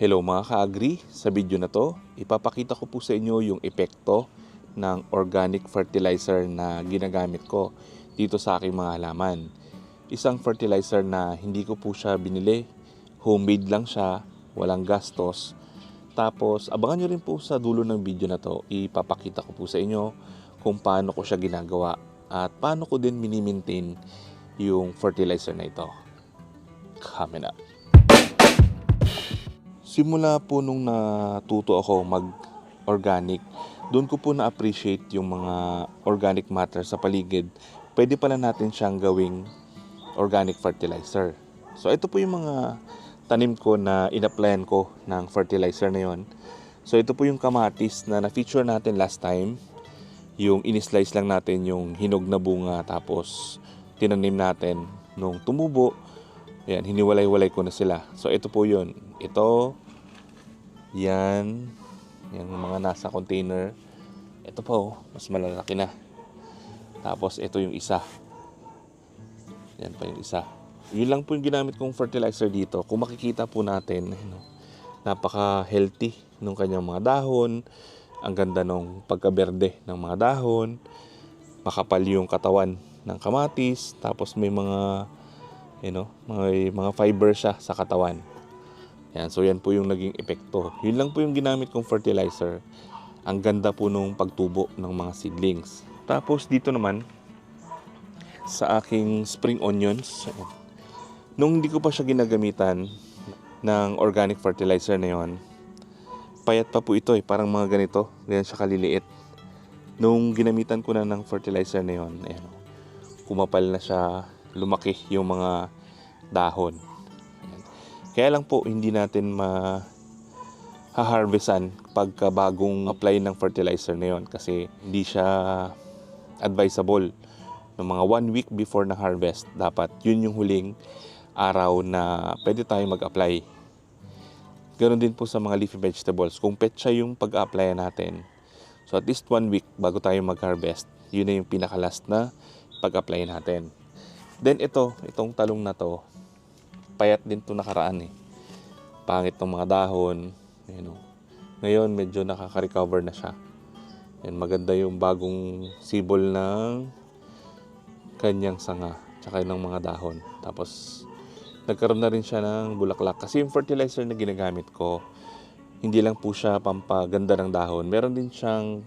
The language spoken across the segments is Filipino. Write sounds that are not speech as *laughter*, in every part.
Hello mga ka-agri, sa video na to, ipapakita ko po sa inyo yung epekto ng organic fertilizer na ginagamit ko dito sa aking mga halaman. Isang fertilizer na hindi ko po siya binili, homemade lang siya, walang gastos. Tapos abangan nyo rin po sa dulo ng video na to, ipapakita ko po sa inyo kung paano ko siya ginagawa at paano ko din minimaintain yung fertilizer na ito. Coming up. Simula po nung natuto ako mag-organic, doon ko po na-appreciate yung mga organic matter sa paligid. Pwede pala natin siyang gawing organic fertilizer. So ito po yung mga tanim ko na in-applyan ko ng fertilizer na yon. So ito po yung kamatis na na-feature natin last time. Yung in-slice lang natin yung hinog na bunga tapos tinanim natin nung tumubo. Ayan, hiniwalay-walay ko na sila. So ito po yun. Ito, yan, yung mga nasa container. Ito po, mas malalaki na. Tapos ito yung isa. Yan pa yung isa. Yun lang po yung ginamit kong fertilizer dito. Kung makikita po natin, ano, napaka-healthy ng kanyang mga dahon. Ang ganda ng pagkaberde ng mga dahon. Makapal yung katawan ng kamatis. Tapos may mga, you know, may mga fiber siya sa katawan. Yan, so yan po yung naging epekto. Yun lang po yung ginamit kong fertilizer. Ang ganda po nung pagtubo ng mga seedlings. Tapos dito naman, sa aking spring onions, nung hindi ko pa siya ginagamitan ng organic fertilizer na yon, payat pa po ito eh, parang mga ganito, ganyan siya kaliliit. Nung ginamitan ko na ng fertilizer na yon, ayan, kumapal na siya, lumaki yung mga dahon. Ayan. Kaya lang po, hindi natin ma haharvestan pagka bagong apply ng fertilizer na yon kasi hindi siya advisable ng mga one week before na harvest dapat yun yung huling araw na pwede tayo mag-apply Ganon din po sa mga leafy vegetables kung petsa yung pag-apply natin so at least one week bago tayo mag-harvest yun na yung pinaka-last na pag-apply natin then ito, itong talong na to payat din to nakaraan eh pangit ng mga dahon you know. ngayon medyo nakaka-recover na siya yan, maganda yung bagong sibol ng kanyang sanga tsaka ng mga dahon. Tapos nagkaroon na rin siya ng bulaklak. Kasi yung fertilizer na ginagamit ko, hindi lang po siya pampaganda ng dahon. Meron din siyang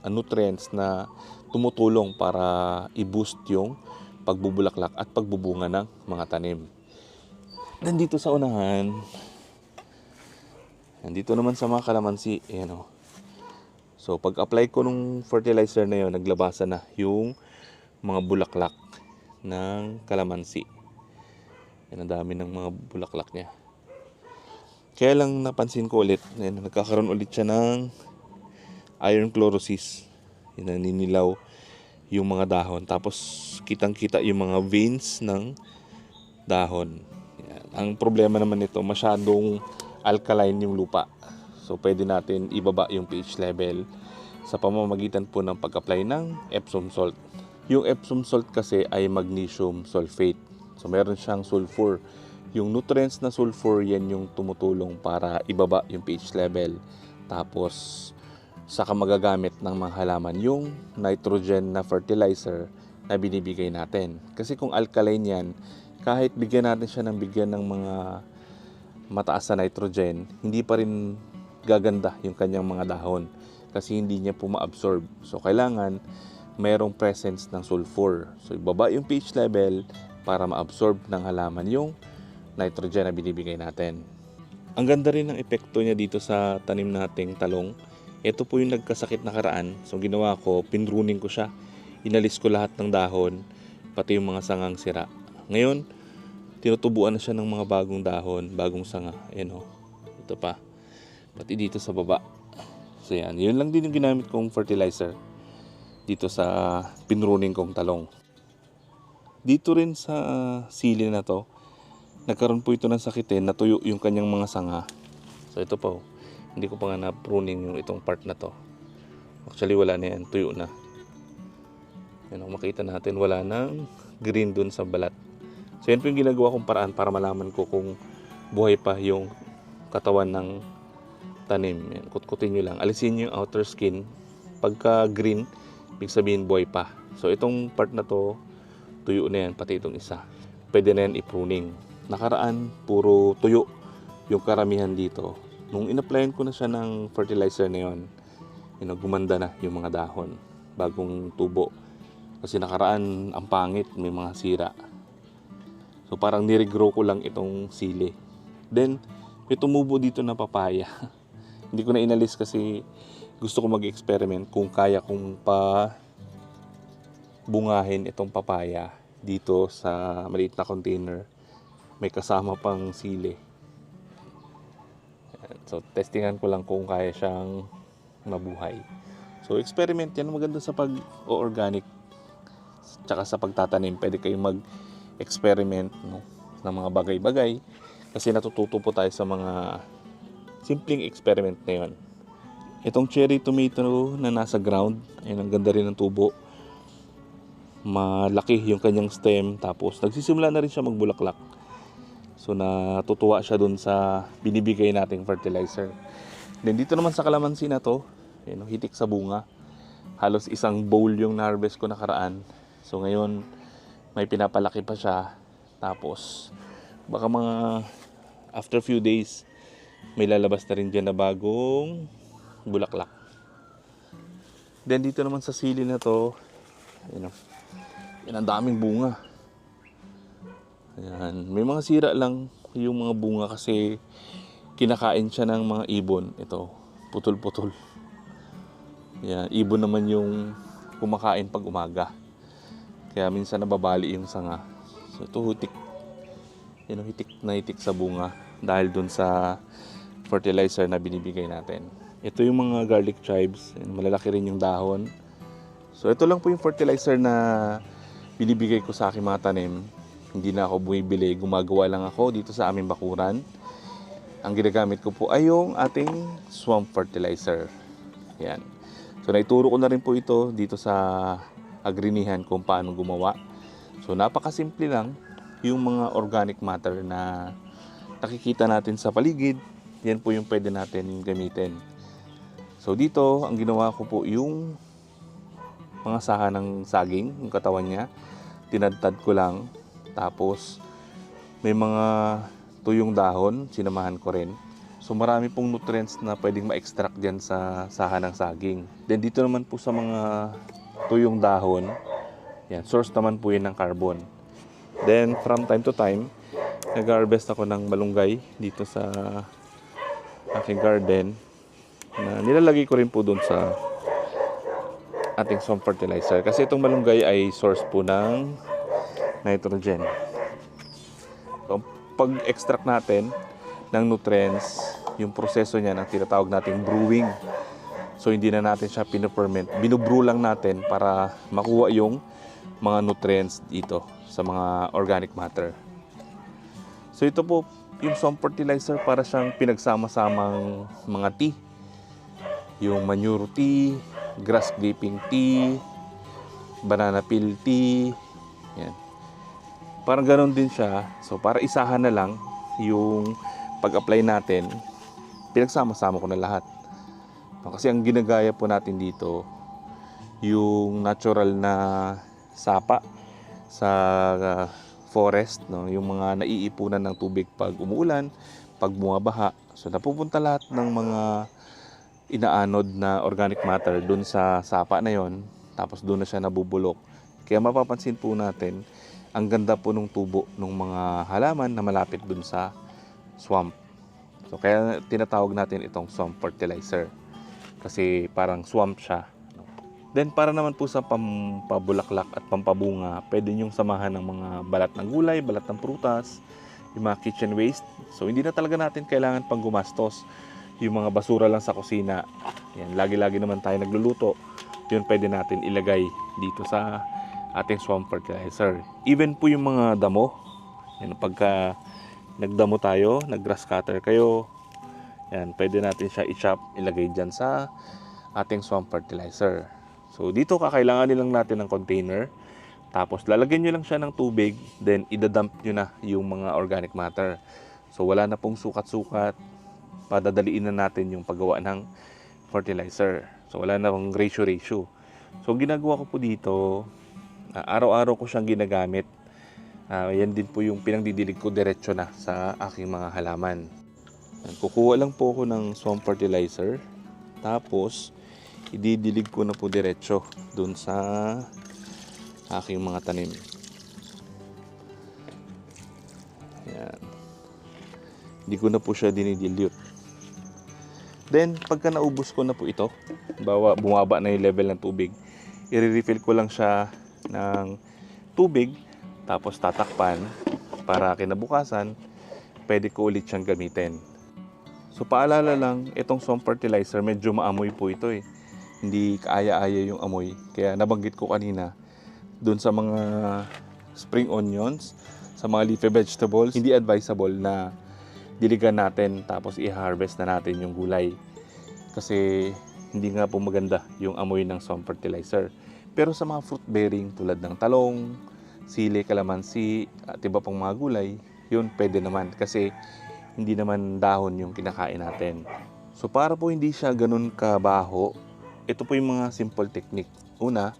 uh, nutrients na tumutulong para i-boost yung pagbubulaklak at pagbubunga ng mga tanim. Nandito sa unahan, nandito naman sa mga kalamansi, ayan o. So pag apply ko nung fertilizer na yon, naglabasan na yung mga bulaklak ng kalamansi. Yan ang dami ng mga bulaklak niya. Kaya lang napansin ko ulit, yan, nagkakaroon ulit siya ng iron chlorosis. Yan, naninilaw yung mga dahon. Tapos kitang-kita yung mga veins ng dahon. Yan. Ang problema naman nito, masyadong alkaline yung lupa. So pwede natin ibaba yung pH level sa pamamagitan po ng pag-apply ng Epsom salt. Yung Epsom salt kasi ay magnesium sulfate. So meron siyang sulfur. Yung nutrients na sulfur, yan yung tumutulong para ibaba yung pH level. Tapos saka magagamit ng mga halaman yung nitrogen na fertilizer na binibigay natin. Kasi kung alkaline yan, kahit bigyan natin siya ng bigyan ng mga mataas na nitrogen, hindi pa rin gaganda yung kanyang mga dahon kasi hindi niya po ma-absorb. So kailangan mayroong presence ng sulfur. So ibaba yung pH level para ma-absorb ng halaman yung nitrogen na binibigay natin. Ang ganda rin ng epekto niya dito sa tanim nating talong. Ito po yung nagkasakit na karaan. So ginawa ko, pinruning ko siya. Inalis ko lahat ng dahon, pati yung mga sangang sira. Ngayon, tinutubuan na siya ng mga bagong dahon, bagong sanga. Ayan o. Ito pa pati dito sa baba. So yan, yun lang din yung ginamit kong fertilizer dito sa pinruning kong talong. Dito rin sa sili na to, nagkaroon po ito ng sakit eh, natuyo yung kanyang mga sanga. So ito po, hindi ko pa nga na-pruning yung itong part na to. Actually wala na yan, tuyo na. Yan kung makita natin, wala nang green dun sa balat. So yan po yung ginagawa kong paraan para malaman ko kung buhay pa yung katawan ng tanim. Yan, kutkutin nyo lang. Alisin nyo yung outer skin. Pagka green, ibig sabihin buhay pa. So itong part na to, tuyo na yan, pati itong isa. Pwede na yan i-pruning. Nakaraan, puro tuyo yung karamihan dito. Nung in-applyan ko na siya ng fertilizer na yon, you know, gumanda na yung mga dahon. Bagong tubo. Kasi nakaraan, ang pangit, may mga sira. So parang niregrow ko lang itong sili. Then, may tumubo dito na papaya. *laughs* Hindi ko na inalis kasi gusto ko mag-experiment kung kaya kong pa bungahin itong papaya dito sa maliit na container. May kasama pang sili. So, testingan ko lang kung kaya siyang mabuhay. So, experiment yan. Maganda sa pag-organic tsaka sa pagtatanim. Pwede kayong mag-experiment no, ng mga bagay-bagay. Kasi natututo po tayo sa mga simpleng experiment na yun. Itong cherry tomato na nasa ground, ayun ang ganda rin ng tubo. Malaki yung kanyang stem, tapos nagsisimula na rin siya magbulaklak. So natutuwa siya dun sa binibigay nating fertilizer. Then dito naman sa kalamansi na to, ayun, hitik sa bunga. Halos isang bowl yung na-harvest ko nakaraan. So ngayon, may pinapalaki pa siya. Tapos, baka mga after few days, may lalabas na rin dyan na bagong bulaklak. Then dito naman sa sili na to, ayun, oh, yan ang daming bunga. Ayan. May mga sira lang yung mga bunga kasi kinakain siya ng mga ibon. Ito, putol-putol. Yan, ibon naman yung kumakain pag umaga. Kaya minsan nababali yung sanga. So ito hutik. Yan, hitik na hitik sa bunga dahil dun sa fertilizer na binibigay natin. Ito yung mga garlic chives. Malalaki rin yung dahon. So ito lang po yung fertilizer na binibigay ko sa aking mga tanim. Hindi na ako bumibili, gumagawa lang ako dito sa aming bakuran. Ang ginagamit ko po ay yung ating swamp fertilizer. Yan. So naituro ko na rin po ito dito sa agrinihan kung paano gumawa. So napakasimple lang yung mga organic matter na nakikita natin sa paligid. Yan po yung pwede natin gamitin. So dito, ang ginawa ko po yung mga saha ng saging, yung katawan niya. Tinadtad ko lang. Tapos, may mga tuyong dahon, sinamahan ko rin. So marami pong nutrients na pwedeng ma-extract dyan sa saha ng saging. Then dito naman po sa mga tuyong dahon, yan, source naman po yun ng carbon. Then from time to time, nag-harvest ako ng malunggay dito sa aking garden na nilalagay ko rin po dun sa ating swamp fertilizer. Kasi itong malunggay ay source po ng nitrogen. So, pag-extract natin ng nutrients, yung proseso niya ang tinatawag nating brewing. So hindi na natin siya pinoferment. Binubrew lang natin para makuha yung mga nutrients dito sa mga organic matter. So ito po yung swamp fertilizer para siyang pinagsama-samang mga tea. Yung manure tea, grass clipping tea, banana peel tea. Yan. Parang ganon din siya. So para isahan na lang yung pag-apply natin, pinagsama-sama ko na lahat. Kasi ang ginagaya po natin dito, yung natural na sapa sa uh, forest, no? yung mga naiipunan ng tubig pag umuulan, pag bumabaha. So napupunta lahat ng mga inaanod na organic matter dun sa sapa na yon tapos doon na siya nabubulok. Kaya mapapansin po natin, ang ganda po ng tubo ng mga halaman na malapit dun sa swamp. So kaya tinatawag natin itong swamp fertilizer. Kasi parang swamp siya. Then para naman po sa pampabulaklak at pampabunga, pwede niyong samahan ng mga balat ng gulay, balat ng prutas, yung mga kitchen waste. So hindi na talaga natin kailangan pang gumastos yung mga basura lang sa kusina. Yan, lagi-lagi naman tayo nagluluto. Yun pwede natin ilagay dito sa ating swamp fertilizer. Even po yung mga damo, yan, pagka nagdamo tayo, nag-grass cutter kayo, yan, pwede natin siya i-chop, ilagay dyan sa ating swamp fertilizer. So, dito kakailanganin lang natin ng container. Tapos, lalagyan nyo lang siya ng tubig. Then, idadump nyo na yung mga organic matter. So, wala na pong sukat-sukat. padadaliin na natin yung paggawa ng fertilizer. So wala na akong ratio-ratio. So ginagawa ko po dito, ah, araw-araw ko siyang ginagamit. Ah, yan din po yung pinangdidilig ko diretso na sa aking mga halaman. Kukuha lang po ako ng swamp fertilizer. Tapos, ididilig ko na po diretso dun sa aking mga tanim. Yan. Hindi ko na po siya dinidilute. Then, pagka naubos ko na po ito, bawa bumaba na yung level ng tubig, i-refill ko lang siya ng tubig, tapos tatakpan para kinabukasan, pwede ko ulit siyang gamitin. So, paalala lang, itong swamp fertilizer, medyo maamoy po ito eh. Hindi kaaya-aya yung amoy. Kaya nabanggit ko kanina, dun sa mga spring onions, sa mga leafy vegetables, hindi advisable na diligan natin tapos i-harvest na natin yung gulay. Kasi hindi nga po maganda yung amoy ng swamp fertilizer. Pero sa mga fruit bearing tulad ng talong, sili, kalamansi, at iba pang mga gulay, yun pwede naman kasi hindi naman dahon yung kinakain natin. So para po hindi siya ganun kabaho, ito po yung mga simple technique. Una,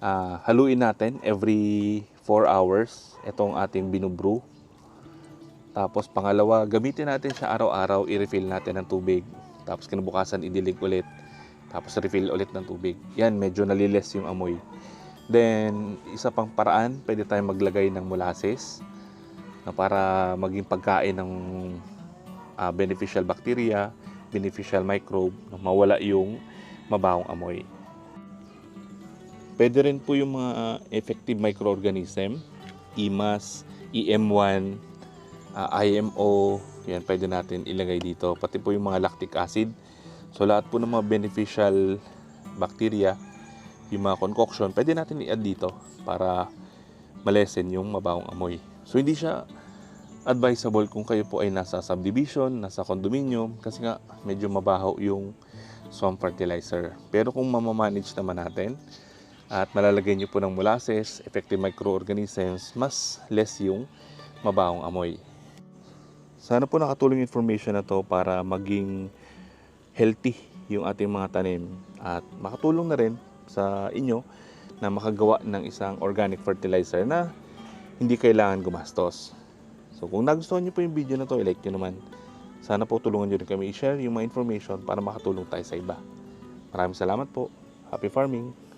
ah, haluin natin every 4 hours itong ating binubrew. Tapos pangalawa, gamitin natin siya araw-araw, i-refill natin ng tubig. Tapos kinabukasan, idilig ulit. Tapos refill ulit ng tubig. Yan, medyo naliles yung amoy. Then, isa pang paraan, pwede tayong maglagay ng molasses na para maging pagkain ng ah, beneficial bacteria, beneficial microbe, na mawala yung mabahong amoy. Pwede rin po yung mga effective microorganism, IMAS, EM1, ah, IMO, yan pwede natin ilagay dito. Pati po yung mga lactic acid. So lahat po ng mga beneficial bacteria, yung mga concoction, pwede natin i-add dito para malesen yung mabawang amoy. So hindi siya advisable kung kayo po ay nasa subdivision, nasa condominium, kasi nga medyo mabaho yung swamp fertilizer. Pero kung mamamanage naman natin, at malalagay nyo po ng molasses, effective microorganisms, mas less yung mabahong amoy. Sana po nakatulong information na to para maging healthy yung ating mga tanim at makatulong na rin sa inyo na makagawa ng isang organic fertilizer na hindi kailangan gumastos. So kung nagustuhan nyo po yung video na to, i-like nyo naman. Sana po tulungan nyo rin kami i-share yung mga information para makatulong tayo sa iba. Maraming salamat po. Happy farming!